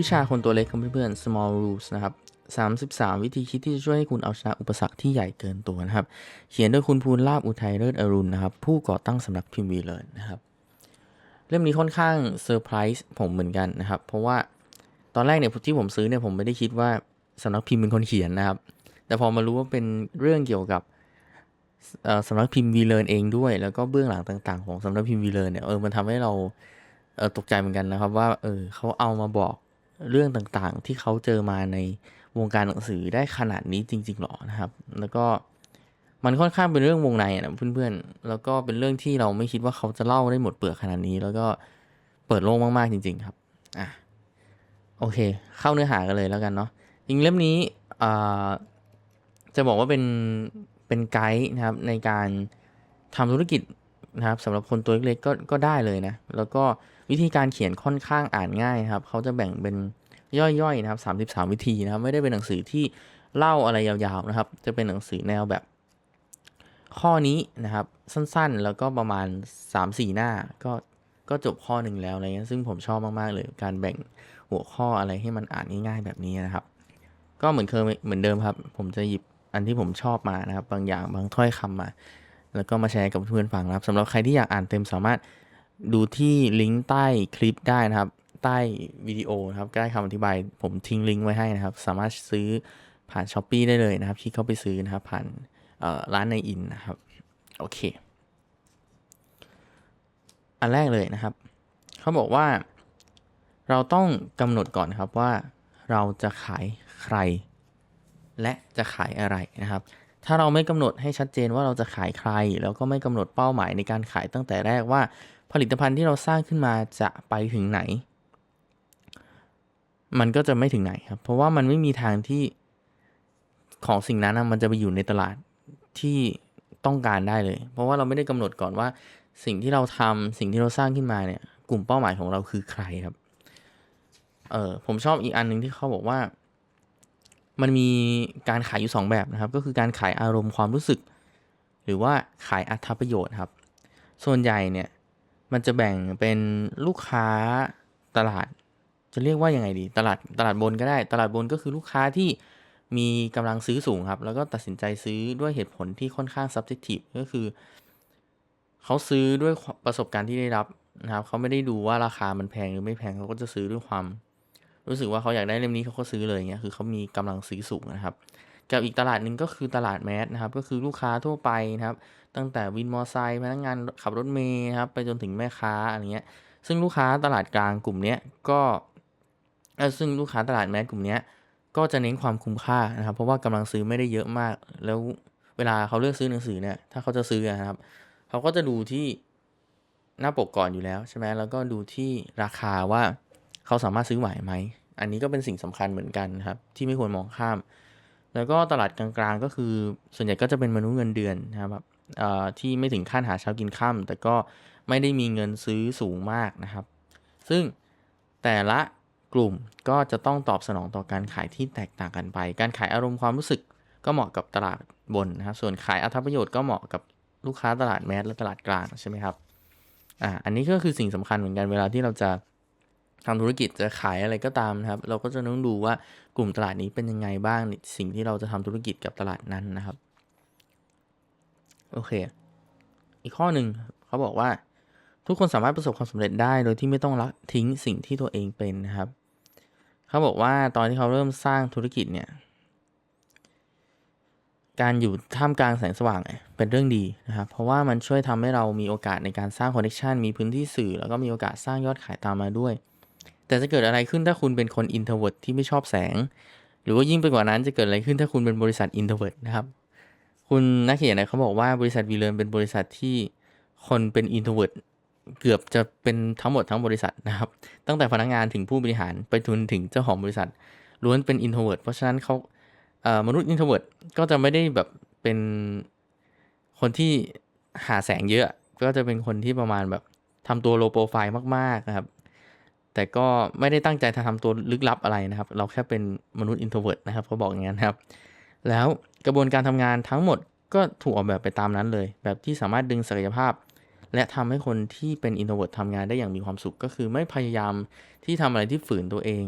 วิชาคนตัวเล็กครับเพื่อนๆ small rules นะครับ33 วิธีคิดที่จะช่วยให้คุณเอาชนะอุปสรรคที่ใหญ่เกินตัวนะครับ เขียนโดยคุณภูลลาบอุทัยเลิศอรุณนะครับ ผู้ก่อตั้งสำนักพิมพ์วีเลนนะครับ เล่มนี้ค่อนข้างเซอร์ไพรส์ผมเหมือนกันนะครับ เพราะว่าตอนแรกเนี่ยที่ผมซื้อเนี่ยผมไม่ได้คิดว่าสำนักพิมพ์เป็นคนเขียนนะครับ แต่พอมารู้ว่าเป็นเรื่องเกี่ยวกับสำนักพิมพ์วีเลนเองด้วย แล้วก็เบื้องหลังต่าง ๆ ของสำนักพิมพ์วีเลนเนี่ยเออมันทำให้เราเออตกใจเหมือนกันนะครับ ว่าเออเขาเอามาบอก เรื่องต่างๆ ที่เขาเจอมาในวงการหนังสือได้ขนาดนี้จริง ๆ หรอนะครับ แล้วก็มันค่อนข้างเป็นเรื่องวงในนะเพื่อนๆ แล้วก็เป็นเรื่องที่เราไม่คิดว่าเขาจะเล่าได้หมดเปลือกขนาดนี้ แล้วก็เปิดโลกมากๆจริง ๆ ครับอะโอเค เข้าเนื้อหากันเลยแล้วกันเนาะจริงเล่มนี้อ่าจะบอกว่าเป็นเป็นไกด์นะครับในการทำธุรกิจนะครับสำหรับคนตัวเล็กๆก็ก็ได้เลยนะ แล้วก็ วิธีการเขียนค่อนข้างอ่านง่ายครับ เขาจะแบ่งเป็นย่อยๆนะครับ 33 วิธีนะครับ ไม่ได้เป็นหนังสือที่เล่าอะไรยาวๆนะครับ จะเป็นหนังสือแนวแบบ ข้อนี้นะครับ สั้นๆ แล้วก็ประมาณ 3-4 หน้าก็ก็จบข้อหนึ่งแล้วอะไรเงี้ยซึ่งผมชอบมากๆเลยการแบ่งหัวข้ออะไรให้มันอ่านง่ายๆแบบนี้นะครับ ก็เหมือนเคยเหมือนเดิมครับ ผมจะหยิบอันที่ผมชอบมานะครับ บางอย่างบางถ้อยคำมา แล้วก็มาแชร์กับเพื่อนฟังนะครับสำหรับใครที่อยากอ่านเต็มสามารถ ดูที่ลิงก์ใต้คลิปได้นะครับ ใต้วิดีโอนะครับใต้คำอธิบาย ผมทิ้งลิงก์ไว้ให้นะครับ สามารถซื้อผ่านช้อปปีได้เลยนะครับที่เข้าไปซื้อนะครับผ่านร้านในอินนะครับ โอเค อันแรกเลยนะครับ เขาบอกว่า เราต้องกำหนดก่อนครับว่าเราจะขายใคร และจะขายอะไรนะครับ ถ้าเราไม่กำหนดให้ชัดเจนว่าเราจะขายใคร แล้วก็ไม่กำหนดเป้าหมายในการขายตั้งแต่แรกว่า ผลิตภัณฑ์ที่เราสร้างขึ้นมาจะไปถึงไหน มันก็จะไม่ถึงไหนครับ เพราะว่ามันไม่มีทางที่ของสิ่งนั้นนะมันจะไปอยู่ในตลาดที่ต้องการได้เลย เพราะว่าเราไม่ได้กำหนดก่อนว่า สิ่งที่เราทำสิ่งที่เราสร้างขึ้นมาเนี่ย กลุ่มเป้าหมายของเราคือใครครับ เออผมชอบอีกอันหนึ่งที่เขาบอกว่า มันมีการขายอยู่ 2 แบบนะครับ ก็คือการขายอารมณ์ความรู้สึก หรือว่าขายอัตประโยชน์ครับ ส่วนใหญ่เนี่ย มันจะแบ่งเป็นลูกค้าตลาด จะเรียกว่ายังไงดี ตลาดตลาดบนก็ได้ ตลาดบนก็คือลูกค้าที่มีกำลังซื้อสูงครับ แล้วก็ตัดสินใจซื้อด้วยเหตุผลที่ค่อนข้าง subjective ก็คือ เขาซื้อด้วยประสบการณ์ที่ได้รับนะครับเขาไม่ได้ดูว่าราคามันแพงหรือไม่แพงเขาก็จะซื้อด้วยความ รู้สึกว่าเขาอยากได้เล่มนี้เขาก็ซื้อเลยเงี้ยคือเขามีกำลังซื้อสูงนะครับ กับอีกตลาดหนึ่งก็คือตลาดแมสนะครับ ก็คือลูกค้าทั่วไปนะครับ ตั้งแต่วินมอไซค์พนักงานขับรถเมย์นะครับไปจนถึงแม่ค้าอะไรเงี้ย ซึ่งลูกค้าตลาดกลางกลุ่มเนี้ยก็ซึ่งลูกค้าตลาดแมสกลุ่มเนี้ยก็จะเน้นความคุ้มค่านะครับ เพราะว่ากำลังซื้อไม่ได้เยอะมาก แล้วเวลาเขาเลือกซื้อหนังสือเนี่ย ถ้าเขาจะซื้อนะครับ เขาก็จะดูที่หน้าปกก่อนอยู่แล้วใช่ไหมแล้วก็ดูที่ราคาว่าเขาสามารถซื้อไหวไหม อันนี้ก็เป็นสิ่งสำคัญเหมือนกันครับ ที่ไม่ควรมองข้าม แล้วก็ตลาดกลางๆก็คือส่วนใหญ่ก็จะเป็นมนุษย์เงินเดือนนะครับเอ่อที่ไม่ถึงขั้นหาเช้ากินค่ำแต่ก็ไม่ได้มีเงินซื้อสูงมากนะครับ ซึ่งแต่ละกลุ่มก็จะต้องตอบสนองต่อการขายที่แตกต่างกันไป การขายอารมณ์ความรู้สึกก็เหมาะกับตลาดบนนะครับ ส่วนขายอัตประโยชน์ก็เหมาะกับลูกค้าตลาดแมสและตลาดกลางใช่ไหมครับ อ่า อันนี้ก็คือสิ่งสำคัญเหมือนกันเวลาที่เราจะ ทำธุรกิจจะขายอะไรก็ตามนะครับ เราก็จะต้องดูว่ากลุ่มตลาดนี้เป็นยังไงบ้างสิ่งที่เราจะทำธุรกิจกับตลาดนั้นนะครับ โอเค อีกข้อหนึ่งเขาบอกว่า ทุกคนสามารถประสบความสำเร็จได้ โดยที่ไม่ต้องละทิ้งสิ่งที่ตัวเองเป็นนะครับ เขาบอกว่าตอนที่เขาเริ่มสร้างธุรกิจเนี่ย การอยู่ท่ามกลางแสงสว่างเป็นเรื่องดีนะครับ เพราะว่ามันช่วยทำให้เรามีโอกาสในการสร้างคอนเนคชันมีพื้นที่สื่อ แล้วก็มีโอกาสสร้างยอดขายตามมาด้วย แต่จะเกิดอะไรขึ้นถ้าคุณเป็นคนอินโทอร์เวิร์ที่ไม่ชอบแสง หรือว่ายิ่งไปกว่านั้นจะเกิดอะไรขึ้นถ้าคุณเป็นบริษัทอินโทอร์เวิร์นะครับ คุณนักเขียนเนี่ยเขาบอกว่าบริษัทวีเลนเป็นบริษัทที่คนเป็นอินโทอร์เวิร์เกือบจะเป็นทั้งหมดทั้งบริษัทนะครับ ตั้งแต่พนักงานถึงผู้บริหารไปจนถึงเจ้าของบริษัทล้วนเป็นอินโทรเวิร์เพราะฉะนั้นเขาเอ่อมนุษย์อินโทรเวิร์ก็จะไม่ได้แบบเป็นคนที่หาแสงเยอะ ก็จะเป็นคนที่ประมาณแบบทำตัวโลโปรไฟล์มากๆนะครับ แต่ก็ไม่ได้ตั้งใจจะทำตัวลึกลับอะไรนะครับ เราแค่เป็นมนุษย์อินโทรเวิร์นะครับเขาบอกอย่างนั้นครับ แล้วกระบวนการทำงานทั้งหมดก็ถูกออกแบบไปตามนั้นเลย แบบที่สามารถดึงศักยภาพ และทำให้คนที่เป็นอินโทรเวิร์ทำงานได้อย่างมีความสุข ก็คือไม่พยายามที่ทำอะไรที่ฝืนตัวเอง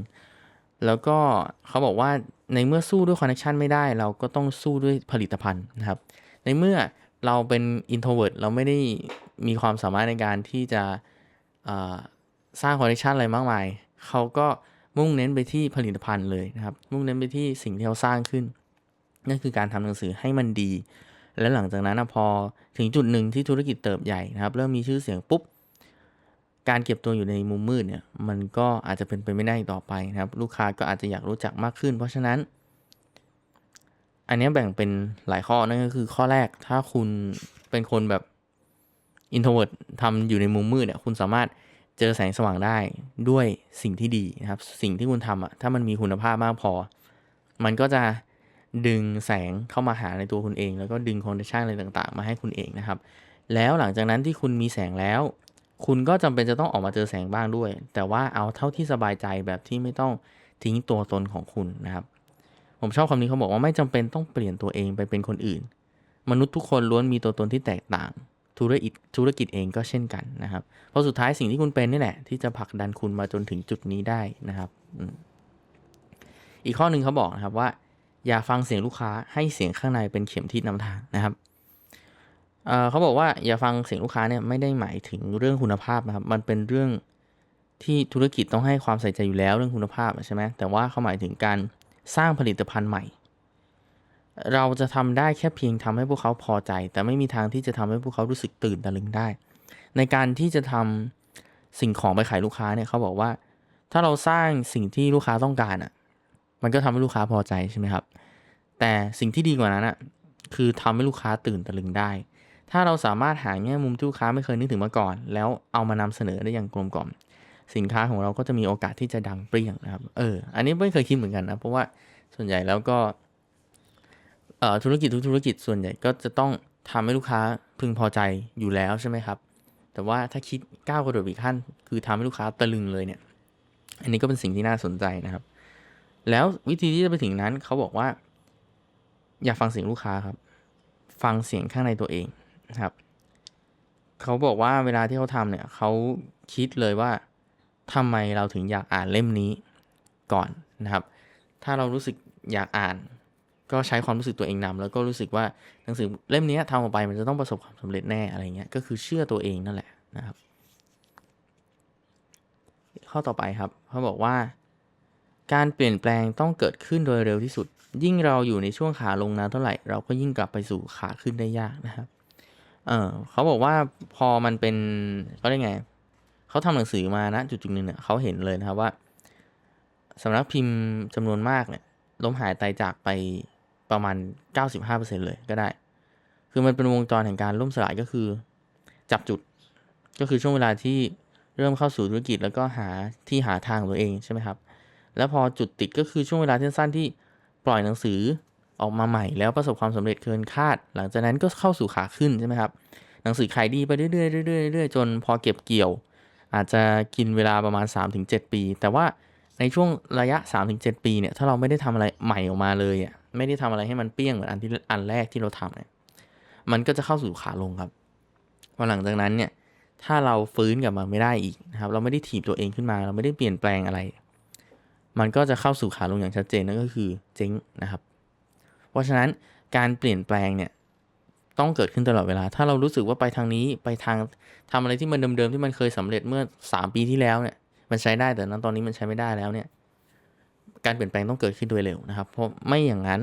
แล้วก็เขาบอกว่าในเมื่อสู้ด้วยคอนเน c t ชันไม่ได้ เราก็ต้องสู้ด้วยผลิตภัณฑ์นะครับ ในเมื่อเราเป็น introvert เราไม่ได้มีความสามารถในการที่จะ สร้างคอนเน c t ชันอะไรมากมาย เขาก็มุ่งเน้นไปที่ผลิตภัณฑ์เลยนะครับ มุ่งเน้นไปที่สิ่งที่เขาสร้างขึ้น นั่นคือการทำหนังสือให้มันดี และหลังจากนั้นพอถึงจุดหนึ่งที่ธุรกิจเติบใหญ่นะครับ เริ่มมีชื่อเสียงปุ๊บ การเก็บตัวอยู่ในมุมมืดเนี่ย มันก็อาจจะเป็นไปไม่ได้อีกต่อไปนะครับ ลูกค้าก็อาจจะอยากรู้จักมากขึ้น เพราะฉะนั้น อันนี้แบ่งเป็นหลายข้อ นั่นก็คือข้อแรก ถ้าคุณเป็นคนแบบ introvert ทำอยู่ในมุมมืดเนี่ย คุณสามารถ เจอแสงสว่างได้ด้วยสิ่งที่ดีนะครับ สิ่งที่คุณทำอะถ้ามันมีคุณภาพมากพอ มันก็จะดึงแสงเข้ามาหาในตัวคุณเอง แล้วก็ดึงคอนดิชันอะไรต่างๆ มาให้คุณเองนะครับ แล้วหลังจากนั้นที่คุณมีแสงแล้ว คุณก็จำเป็นจะต้องออกมาเจอแสงบ้างด้วย แต่ว่าเอาเท่าที่สบายใจแบบที่ไม่ต้องทิ้งตัวตนของคุณนะครับ ผมชอบคำนี้เขาบอกว่าไม่จำเป็นต้องเปลี่ยนตัวเองไปเป็นคนอื่น มนุษย์ทุกคนล้วนมีตัวตนที่แตกต่าง ธุรกิจธุรกิจเองก็เช่นกันนะครับ เพราะสุดท้ายสิ่งที่คุณเป็นนี่แหละ ที่จะผลักดันคุณมาจนถึงจุดนี้ได้นะครับ อีกข้อหนึ่งเขาบอกนะครับว่า อย่าฟังเสียงลูกค้าให้เสียงข้างในเป็นเข็มทิศนำทางนะครับเเขาบอกว่าอย่าฟังเสียงลูกค้าเนี่ยไม่ได้หมายถึงเรื่องคุณภาพนะครับ มันเป็นเรื่องที่ธุรกิจต้องให้ความใส่ใจอยู่แล้วเรื่องคุณภาพใช่ไหมแต่ว่าเขาหมายถึงการสร้างผลิตภัณฑ์ใหม่ เราจะทำได้แค่เพียงทำให้พวกเขาพอใจ แต่ไม่มีทางที่จะทำให้พวกเขารู้สึกตื่นตะลึงได้ ในการที่จะทำสิ่งของไปขายลูกค้าเนี่ยเขาบอกว่า ถ้าเราสร้างสิ่งที่ลูกค้าต้องการอะ มันก็ทำให้ลูกค้าพอใจใช่ไหมครับ แต่สิ่งที่ดีกว่านั้นอะคือทำให้ลูกค้าตื่นตะลึงได้ ถ้าเราสามารถหาแง่มุมที่ลูกค้าไม่เคยนึกถึงมาก่อน แล้วเอามานำเสนอได้อย่างกลมกล่อม สินค้าของเราก็จะมีโอกาสที่จะดังเปรี้ยงนะครับ เออ อันนี้ไม่เคยคิดเหมือนกันนะ เพราะว่าส่วนใหญ่แล้วก็ ธุรกิจทุกธุรกิจส่วนใหญ่ก็จะต้องทำให้ลูกค้าพึงพอใจอยู่แล้วใช่ไหมครับ แต่ว่าถ้าคิดก้าวกระโดดอีกขั้น คือทำให้ลูกค้าตะลึงเลยเนี่ย อันนี้ก็เป็นสิ่งที่น่าสนใจนะครับ แล้ววิธีที่จะไปถึงนั้นเขาบอกว่า อย่าฟังเสียงลูกค้าครับ ฟังเสียงข้างในตัวเองนะครับเขาบอกว่าเวลาที่เขาทำเนี่ยเขาคิดเลยว่าทำไมเราถึงอยากอ่านเล่มนี้ก่อนนะครับ ถ้าเรารู้สึกอยากอ่าน ก็ใช้ความรู้สึกตัวเองนำแล้วก็รู้สึกว่าหนังสือเล่มนี้ทำออกไปมันจะต้องประสบความสำเร็จแน่อะไรเงี้ยก็คือเชื่อตัวเองนั่นแหละนะครับ ข้อต่อไปครับเขาบอกว่า การเปลี่ยนแปลงต้องเกิดขึ้นโดยเร็วที่สุด ยิ่งเราอยู่ในช่วงขาลงนานเท่าไหร่ เราก็ยิ่งกลับไปสู่ขาขึ้นได้ยากนะครับเออเขาบอกว่าพอมันเป็นเขาเรียกไงเขาทำหนังสือมานะจุดจุดหนึ่งเนี่ยเขาเห็นเลยนะครับว่าสำนักพิมพ์จำนวนมากเนี่ยล้มหายตายจากไป ประมาณ 95%เลยก็ได้ คือมันเป็นวงจรแห่งการล่มสลายก็คือ จับจุดก็คือช่วงเวลาที่เริ่มเข้าสู่ธุรกิจแล้วก็หาที่หาทางของตัวเองใช่ไหมครับ แล้วพอจุดติดก็คือช่วงเวลาที่สั้นที่ปล่อยหนังสือออกมาใหม่แล้วประสบความสำเร็จเกินคาด หลังจากนั้นก็เข้าสู่ขาขึ้นใช่ไหมครับ หนังสือขายดีไปเรื่อยๆเรื่อยๆเรื่อยๆจนพอเก็บเกี่ยว อาจจะกินเวลาประมาณ 3-7 ปี แต่ว่าในช่วงระยะ 3-7 ปีเนี่ยถ้าเราไม่ได้ทำอะไรใหม่ออกมาเลยอะ ไม่ได้ทำอะไรให้มันเปี้ยงเหมือนอันที่อันแรกที่เราทำเนี่ยมันก็จะเข้าสู่ขาลงครับพอหลังจากนั้นเนี่ยถ้าเราฟื้นกลับมาไม่ได้อีกนะครับ เราไม่ได้ถีบตัวเองขึ้นมา เราไม่ได้เปลี่ยนแปลงอะไร มันก็จะเข้าสู่ขาลงอย่างชัดเจนนั่นก็คือเจ๊งนะครับ เพราะฉะนั้นการเปลี่ยนแปลงเนี่ยต้องเกิดขึ้นตลอดเวลา ถ้าเรารู้สึกว่าไปทางนี้ไปทางทำอะไรที่มันเดิมๆที่มันเคยสำเร็จเมื่อ 3 ปีที่แล้วเนี่ย มันใช้ได้แต่นั้นตอนนี้มันใช้ไม่ได้แล้วเนี่ย การเปลี่ยนแปลงต้องเกิดขึ้นโดยเร็วนะครับ เพราะไม่อย่างนั้น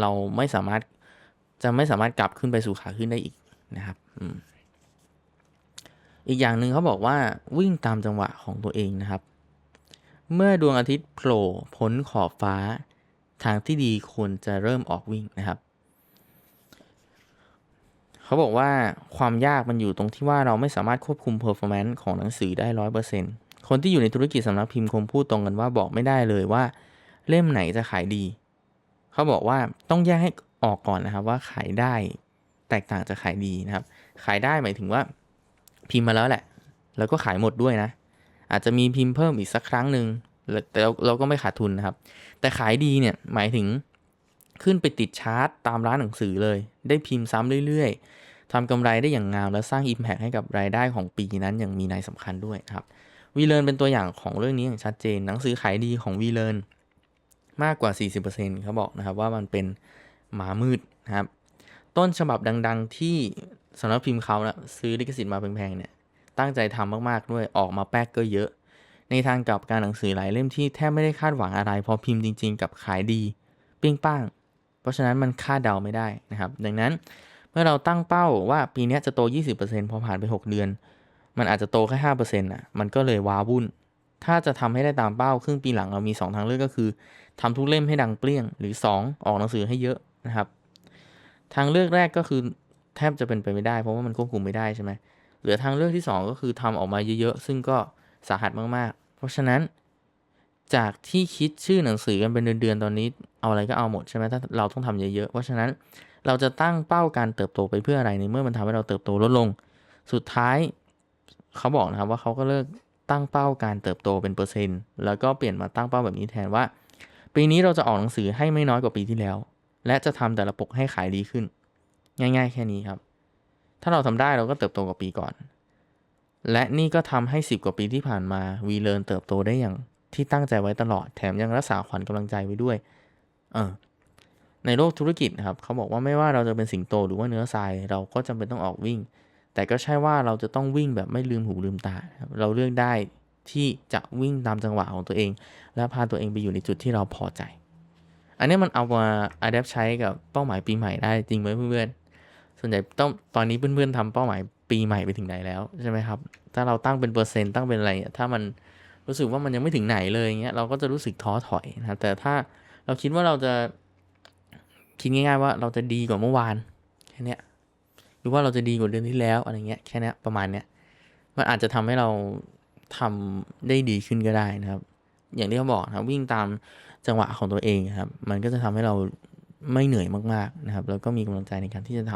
เราไม่สามารถจะไม่สามารถกลับขึ้นไปสู่ขาขึ้นได้อีกนะครับอีกอย่างหนึ่งเขาบอกว่าวิ่งตามจังหวะของตัวเองนะครับ เมื่อดวงอาทิตย์โผล่พ้นขอบฟ้า ทางที่ดีควรจะเริ่มออกวิ่งนะครับ เขาบอกว่าความยากมันอยู่ตรงที่ว่าเราไม่สามารถควบคุม performance ของหนังสือได้ร้อยเปอร์เซ็นคนที่อยู่ในธุรกิจสำนักพิมพ์คงพูดตรงกันว่าบอกไม่ได้เลยว่า เล่มไหนจะขายดี เขาบอกว่าต้องแยกให้ออกก่อนนะครับว่าขายได้แตกต่างจากขายดีนะครับ ขายได้หมายถึงว่า พิมพ์มาแล้วแหละ แล้วก็ขายหมดด้วยนะ อาจจะมีพิมพ์เพิ่มอีกสักครั้งหนึ่งแต่เราเราก็ไม่ขาดทุนนะครับ แต่ขายดีเนี่ยหมายถึงขึ้นไปติดชาร์ตตามร้านหนังสือเลย ได้พิมพ์ซ้ำเรื่อยๆทำกำไรได้อย่างงามและสร้าง Impact ให้กับรายได้ของปีนั้นอย่างมีนัยสำคัญด้วยครับวีเลนเป็นตัวอย่างของเรื่องนี้อย่างชัดเจน หนังสือขายดีของวีเลน มากกว่า 40%เขาบอกนะครับว่ามันเป็นหมามืดนะครับ ต้นฉบับดัง ๆ ที่สำนักพิมพ์เขานะซื้อลิขสิทธิ์มาแพงๆเนี่ยตั้งใจทำมากๆด้วยออกมาแป๊กก็เยอะ ในทางกลับการหนังสือหลายเล่มที่แทบไม่ได้คาดหวังอะไร พอพิมพ์จริง ๆ กับขายดีเปี้ยงป้าง เพราะฉะนั้นมันคาดเดาไม่ได้นะครับ ดังนั้นเมื่อเราตั้งเป้าว่าปีนี้จะโต 20%พอผ่านไป 6 เดือน มันอาจจะโตแค่5%น่ะมันก็เลยว้าวุ่น ถ้าจะทำให้ได้ตามเป้าครึ่งปีหลังเรามี 2 ทางเลือกก็คือ ทำทุกเล่มให้ดังเปรี้ยง หรือ 2 ออกหนังสือให้เยอะนะครับ ทางเลือกแรกก็คือแทบจะเป็นไปไม่ได้ เพราะว่ามันควบคุมไม่ได้ใช่ไหมเหลือทางเลือกที่ 2 ก็คือทำออกมาเยอะๆ ซึ่งก็สาหัสมากๆ เพราะฉะนั้นจากที่คิดชื่อหนังสือกันเป็นเดือนๆ ตอนนี้เอาอะไรก็เอาหมดใช่ไหมถ้าเราต้องทำเยอะๆ เพราะฉะนั้นเราจะตั้งเป้าการเติบโตไปเพื่ออะไรในเมื่อมันทำให้เราเติบโตลดลง สุดท้ายเขาบอกนะครับว่าเขาก็เลิกตั้งเป้าการเติบโตเป็นเปอร์เซ็นต์ แล้วก็เปลี่ยนมาตั้งเป้าแบบนี้แทนว่า ปีนี้เราจะออกหนังสือให้ไม่น้อยกว่าปีที่แล้ว และจะทำแต่ละปกให้ขายดีขึ้น ง่าย ๆ แค่นี้ครับ ถ้าเราทำได้เราก็เติบโตกว่าปีก่อน และนี่ก็ทำให้ 10 กว่าปีที่ผ่านมาวีเลนเติบโตได้อย่างที่ตั้งใจไว้ตลอดแถมยังรักษาขวัญกำลังใจไว้ด้วย เออในโลกธุรกิจครับเขาบอกว่าไม่ว่าเราจะเป็นสิงโตหรือว่าเนื้อทราย เราก็จำเป็นต้องออกวิ่ง แต่ก็ใช่ว่าเราจะต้องวิ่งแบบไม่ลืมหูลืมตาเราเลือกได้ ที่จะวิ่งตามจังหวะของตัวเอง และพาตัวเองไปอยู่ในจุดที่เราพอใจ อันนี้มันเอามาอัดแอปใช้กับเป้าหมายปีใหม่ได้จริงไหมเพื่อนๆส่วนใหญ่ต้องตอนนี้เพื่อนๆทำเป้าหมายปีใหม่ไปถึงไหนแล้วใช่ไหมครับ ถ้าเราตั้งเป็นเปอร์เซ็นต์ตั้งเป็นอะไร ถ้ามันรู้สึกว่ามันยังไม่ถึงไหนเลยเงี้ยเราก็จะรู้สึกท้อถอยนะครับแต่ถ้าเราคิดว่าเราจะคิดง่ายๆว่าเราจะดีกว่าเมื่อวานแค่นี้หรือว่าเราจะดีกว่าเดือนที่แล้วอะไรเงี้ยแค่นี้ประมาณเนี้ยมันอาจจะทำให้เรา ทำได้ดีขึ้นก็ได้นะครับ อย่างที่เขาบอกนะครับวิ่งตามจังหวะของตัวเองครับ มันก็จะทำให้เราไม่เหนื่อยมากๆนะครับ แล้วก็มีกำลังใจในการที่จะท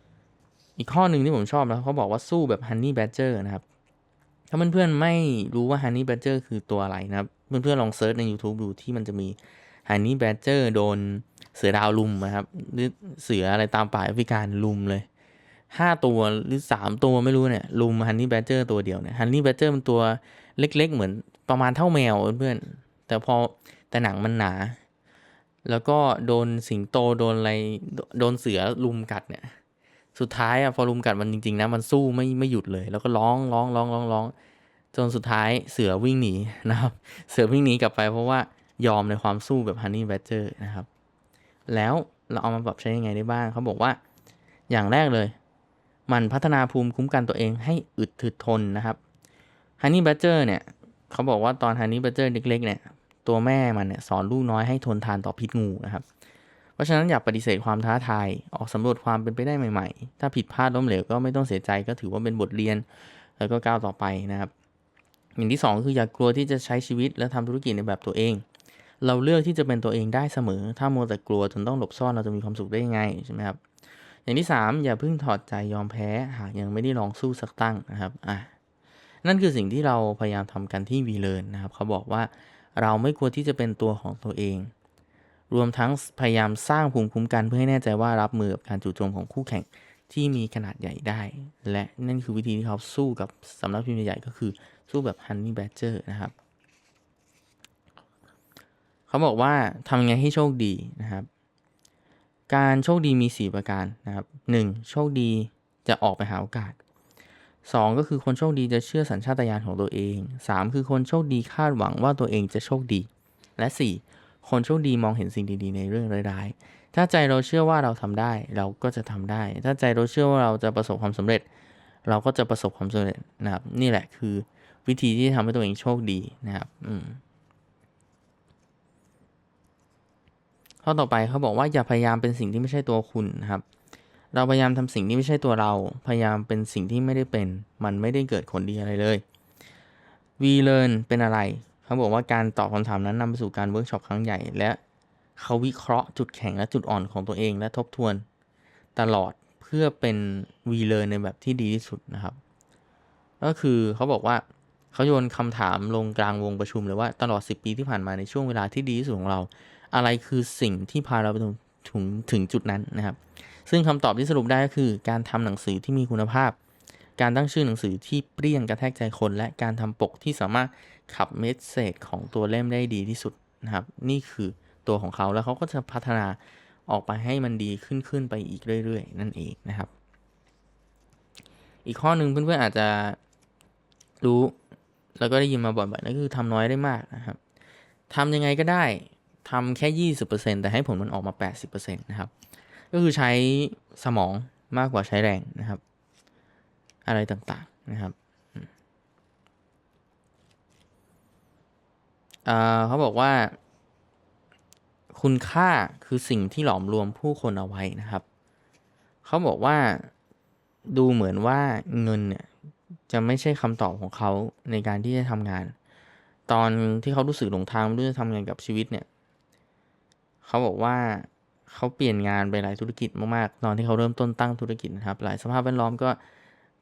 ำอีกข้อหนึ่งที่ผมชอบนะเขาบอกว่าสู้แบบ Honey Badger นะครับ ถ้าเพื่อนๆไม่รู้ว่า Honey Badger คือตัวอะไรนะครับ เพื่อนๆลองเซิร์ชใน YouTube ดูที่มันจะมี Honey Badger โดนเสือดาวลุมนะครับหรือเสืออะไรตามป่าแอฟริกาลุมเลย ห้าตัวหรือสามตัวไม่รู้เนี่ยลุมฮันนี่แบดเจอร์ตัวเดียวเนี่ยฮันนี่แบดเจอร์มันตัวเล็กๆ เหมือนประมาณเท่าแมวเพื่อนแต่พอแต่หนังมันหนา แล้วก็โดนสิงโตโดนอะไรโดนเสือลุมกัดเนี่ย สุดท้ายอะพอลุมกัดมันจริงๆนะมันสู้ไม่ไม่หยุดเลย แล้วก็ร้องร้องร้องร้องร้องจนสุดท้ายเสือวิ่งหนีนะครับ เสือวิ่งหนีกลับไปเพราะว่ายอมในความสู้แบบฮันนี่แบดเจอร์นะครับ แล้วเราเอามาปรับใช้ยังไงได้บ้างเขาบอกว่าอย่างแรกเลย มันพัฒนาภูมิคุ้มกันตัวเองให้อึดถึดทนนะครับฮันนี่แบ d เจอร์เนี่ยเขาบอกว่าตอนฮันนี่แบ d เจอร์เล็กๆเนี่ยตัวแม่มันเนี่ยสอนลูกน้อยให้ทนทานต่อพิษงูนะครับ เพราะฉะนั้นอย่าปฏิเสธความท้าทาย ออกสำรวจความเป็นไปได้ใหม่ๆ ถ้าผิดพลาดล้มเหลวก็ไม่ต้องเสียใจก็ถือว่าเป็นบทเรียน แล้วก็ก้าวต่อไปนะครับอย่างที่สองคืออย่ากลัวที่จะใช้ชีวิตและทำธุรกิจในแบบตัวเอง เราเลือกที่จะเป็นตัวเองได้เสมอ ถ้ามัวแต่กลัวจนต้องหลบซ่อนเราจะมีความสุขได้ยังไงใช่ไหมครับ อย่างที่ 3 อย่าเพิ่งถอดใจยอมแพ้หากยังไม่ได้ลองสู้สักตั้งนะครับอะนั่นคือสิ่งที่เราพยายามทำกันที่วีเลนนะครับเขาบอกว่าเราไม่ควรที่จะเป็นตัวของตัวเอง รวมทั้งพยายามสร้างภูมิคุ้มกันเพื่อให้แน่ใจว่ารับมือกับการจู่โจมของคู่แข่งที่มีขนาดใหญ่ได้ และนั่นคือวิธีที่เขาสู้กับสำนักพิมพ์ใหญ่ก็คือสู้แบบ Honey Badger นะครับ เขาบอกว่าทำยังไงให้โชคดีนะครับ การโชคดีมี 4 ประการนะครับ 1. โชคดีจะออกไปหาโอกาส 2. ก็คือคนโชคดีจะเชื่อสัญชาตญาณของตัวเอง 3. คือคนโชคดีคาดหวังว่าตัวเองจะโชคดี และ 4. คนโชคดีมองเห็นสิ่งดีๆ ในเรื่องร้ายๆ ถ้าใจเราเชื่อว่าเราทำได้ เราก็จะทำได้ ถ้าใจเราเชื่อว่าเราจะประสบความสำเร็จ เราก็จะประสบความสำเร็จนะครับ นี่แหละคือวิธีที่ทำให้ตัวเองโชคดีนะครับ อืม ข้อต่อไปเขาบอกว่าอย่าพยายามเป็นสิ่งที่ไม่ใช่ตัวคุณนะครับ เราพยายามทำสิ่งที่ไม่ใช่ตัวเรา พยายามเป็นสิ่งที่ไม่ได้เป็น มันไม่ได้เกิดผลดีอะไรเลย We Learn เป็นอะไรเขาบอกว่าการตอบคำถามนั้นนำไปสู่การเวิร์กช็อปครั้งใหญ่ และเขาวิเคราะห์จุดแข็งและจุดอ่อนของตัวเอง และทบทวนตลอดเพื่อเป็น We Learn ในแบบที่ดีที่สุดนะครับ ก็คือเขาบอกว่าเขาโยนคำถามลงกลางวงประชุมเลยว่าตลอด 10 ปีที่ผ่านมาในช่วงเวลาที่ดีที่สุดของเรา อะไรคือสิ่งที่พาเราไปถึงถึงถึงจุดนั้นนะครับ ซึ่งคำตอบที่สรุปได้ก็คือ การทำหนังสือที่มีคุณภาพ การตั้งชื่อหนังสือที่เปรี้ยงกระแทกใจคน และการทำปกที่สามารถขับเมสเซจของตัวเล่มได้ดีที่สุดนะครับ นี่คือตัวของเขาแล้วเขาก็จะพัฒนาออกไปให้มันดีขึ้นขึ้นไปอีกเรื่อย ๆ นั่นเองนะครับ อีกข้อหนึ่งเพื่อนๆอาจจะรู้ แล้วก็ได้ยินมาบ่อยๆนั่นคือทำน้อยได้มากนะครับทำยังไงก็ได้ ทำแค่ 20%แต่ให้ผลมันออกมา 80%นะครับ ก็คือใช้สมองมากกว่าใช้แรงนะครับ อะไรต่างๆนะครับเขาบอกว่า คุณค่าคือสิ่งที่หลอมรวมผู้คนเอาไว้นะครับ เขาบอกว่าดูเหมือนว่าเงินเนี่ยจะไม่ใช่คำตอบของเขาในการที่จะทำงาน ตอนที่เขารู้สึกหลงทางไม่รู้จะทำงานกับชีวิตเนี่ย เขาบอกว่าเขาเปลี่ยนงานไปหลายธุรกิจมากๆ ตอนที่เขาเริ่มต้นตั้งธุรกิจนะครับ หลายสภาพแวดล้อมก็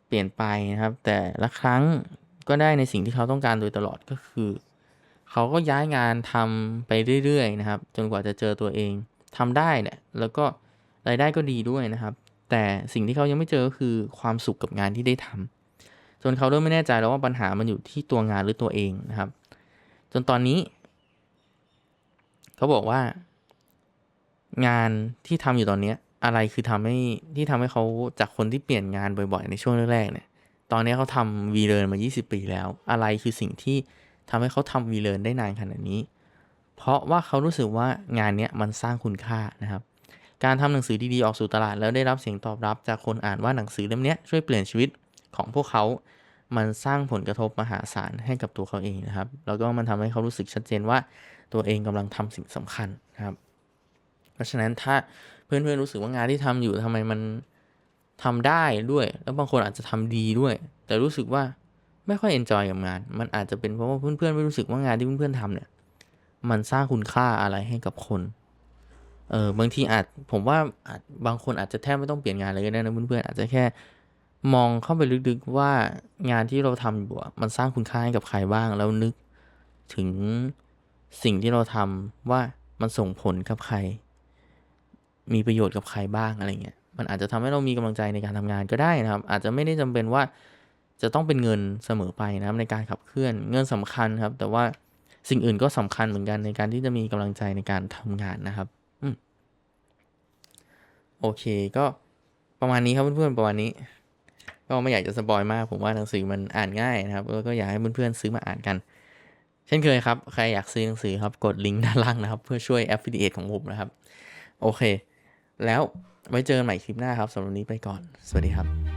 เปลี่ยนไปนะครับ แต่ละครั้งก็ได้ในสิ่งที่เขาต้องการโดยตลอดก็คือ เขาก็ย้ายงานทำไปเรื่อยๆนะครับ จนกว่าจะเจอตัวเองทำได้เนี่ยแล้วก็รายได้ก็ดีด้วยนะครับ แต่สิ่งที่เขายังไม่เจอก็คือความสุขกับงานที่ได้ทำจนเขาเริ่มไม่แน่ใจแล้วว่าปัญหามันอยู่ที่ตัวงานหรือตัวเองนะครับ จนตอนนี้ เขาบอกว่า งานที่ทำอยู่ตอนเนี้ย อะไรคือทำให้ที่ทำให้เขาจากคนที่เปลี่ยนงานบ่อยๆ ในช่วงแรกๆเนี่ย ตอนนี้เขาทำวีเลนมา 20 ปีแล้ว อะไรคือสิ่งที่ทำให้เขาทำวีเลนได้นานขนาดนี้ เพราะว่าเขารู้สึกว่างานเนี้ยมันสร้างคุณค่านะครับ การทำหนังสือดีๆออกสู่ตลาด แล้วได้รับเสียงตอบรับจากคนอ่านว่าหนังสือเล่มเนี้ยช่วยเปลี่ยนชีวิตของพวกเขา มันสร้างผลกระทบมหาศาลให้กับตัวเขาเองนะครับ แล้วก็มันทำให้เขารู้สึกชัดเจนว่าตัวเองกำลังทำสิ่งสำคัญนะครับ เพราะฉะนั้นถ้าเพื่อนๆรู้สึกว่างานที่ทำอยู่ทำไมมันทำได้ด้วย แล้วบางคนอาจจะทำดีด้วย แต่รู้สึกว่าไม่ค่อยเอนจอยกับงาน มันอาจจะเป็นเพราะว่าเพื่อนๆไม่รู้สึกว่างานที่เพื่อนๆทำเนี่ย มันสร้างคุณค่าอะไรให้กับคน เออบางทีอาจผมว่าอาจบางคนอาจจะแทบไม่ต้องเปลี่ยนงานเลยก็ได้นะเพื่อนๆอาจจะแค่มองเข้าไปลึกๆว่างานที่เราทำอยู่มันสร้างคุณค่าให้กับใครบ้างแล้วนึกถึงสิ่งที่เราทำว่ามันส่งผลกับใคร มีประโยชน์กับใครบ้างอะไรเงี้ยมันอาจจะทำให้เรามีกำลังใจในการทำงานก็ได้นะครับ อาจจะไม่ได้จำเป็นว่าจะต้องเป็นเงินเสมอไปนะครับในการขับเคลื่อนเงินสำคัญครับ แต่ว่าสิ่งอื่นก็สำคัญเหมือนกันในการที่จะมีกำลังใจในการทำงานนะครับอืมโอเคก็ประมาณนี้ครับเพื่อนๆประมาณนี้ ก็ไม่อยากจะสปอยมาก ผมว่าหนังสือมันอ่านง่ายนะครับแล้วก็อยากให้เพื่อนๆซื้อมาอ่านกัน เช่นเคยครับ ใครอยากซื้อหนังสือครับกดลิงก์ด้านล่างนะครับ เพื่อช่วย affiliate ของผมนะครับ โอเค แล้วไว้เจอกันใหม่คลิปหน้าครับสำหรับวันนี้ไปก่อน สวัสดีครับ